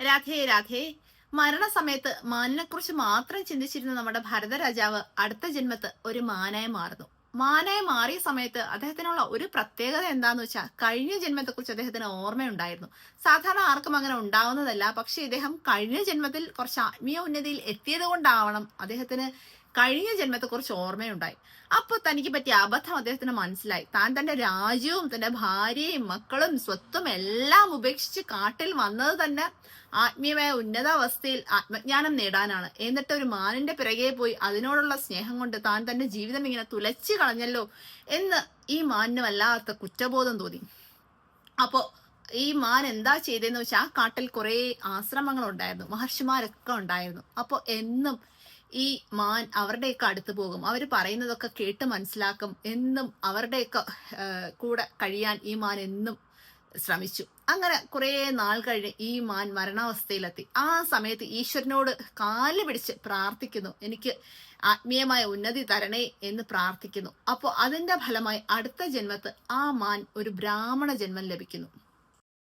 രാധേ രാധേ. മരണസമയത്ത് മാനിനെക്കുറിച്ച് മാത്രം ചിന്തിച്ചിരുന്ന നമ്മുടെ ഭരത രാജാവ് അടുത്ത ജന്മത്ത് ഒരു മാനായി മാറുന്നു. മാനായി മാറിയ സമയത്ത് അദ്ദേഹത്തിനുള്ള ഒരു പ്രത്യേകത എന്താന്ന് വെച്ചാൽ കഴിഞ്ഞ ജന്മത്തെക്കുറിച്ച് അദ്ദേഹത്തിന് ഓർമ്മയുണ്ടായിരുന്നു. സാധാരണ ആർക്കും അങ്ങനെ ഉണ്ടാവുന്നതല്ല പക്ഷെ ഇദ്ദേഹം കഴിഞ്ഞ ജന്മത്തിൽ കുറച്ച് ആത്മീയ ഉന്നതിയിൽ എത്തിയത് കൊണ്ടാവണം അദ്ദേഹത്തിന് കഴിഞ്ഞ ജന്മത്തെക്കുറിച്ച് ഓർമ്മയുണ്ടായി. അപ്പൊ തനിക്ക് പറ്റിയ അബദ്ധം അദ്ദേഹത്തിന് മനസ്സിലായി. താൻ തന്റെ രാജ്യവും തന്റെ ഭാര്യയും മക്കളും സ്വത്തും എല്ലാം ഉപേക്ഷിച്ച് കാട്ടിൽ വന്നത് തന്നെ ആത്മീയമായ ഉന്നതാവസ്ഥയിൽ ആത്മജ്ഞാനം നേടാനാണ്. എന്നിട്ട് ഒരു മാനിന്റെ പിറകെ പോയി അതിനോടുള്ള സ്നേഹം കൊണ്ട് താൻ തന്റെ ജീവിതം ഇങ്ങനെ തുലച്ചു കളഞ്ഞല്ലോ എന്ന് ഈ മാനിന് വല്ലാത്ത കുറ്റബോധം തോന്നി. അപ്പോ ഈ മാൻ എന്താ ചെയ്തതെന്ന് വെച്ചാൽ ആ കാട്ടിൽ കുറെ ആശ്രമങ്ങൾ ഉണ്ടായിരുന്നു മഹർഷിമാരൊക്കെ ഉണ്ടായിരുന്നു. അപ്പോൾ എന്നും ഈ മാൻ അവരുടെയൊക്കെ അടുത്ത് പോകും. അവർ പറയുന്നതൊക്കെ കേട്ട് മനസ്സിലാക്കും. എന്നും അവരുടെയൊക്കെ കൂടെ കഴിയാൻ ഈ മാൻ എന്നും ശ്രമിച്ചു. അങ്ങനെ കുറേ നാൾ കഴിഞ്ഞ് ഈ മാൻ മരണാവസ്ഥയിലെത്തി. ആ സമയത്ത് ഈശ്വരനോട് കാൽ പിടിച്ച് പ്രാർത്ഥിക്കുന്നു. എനിക്ക് ആത്മീയമായ ഉന്നതി തരണേ എന്ന് പ്രാർത്ഥിക്കുന്നു. അപ്പോൾ അതിന്റെ ഫലമായി അടുത്ത ജന്മത്ത് ആ മാൻ ഒരു ബ്രാഹ്മണ ജന്മം ലഭിക്കുന്നു.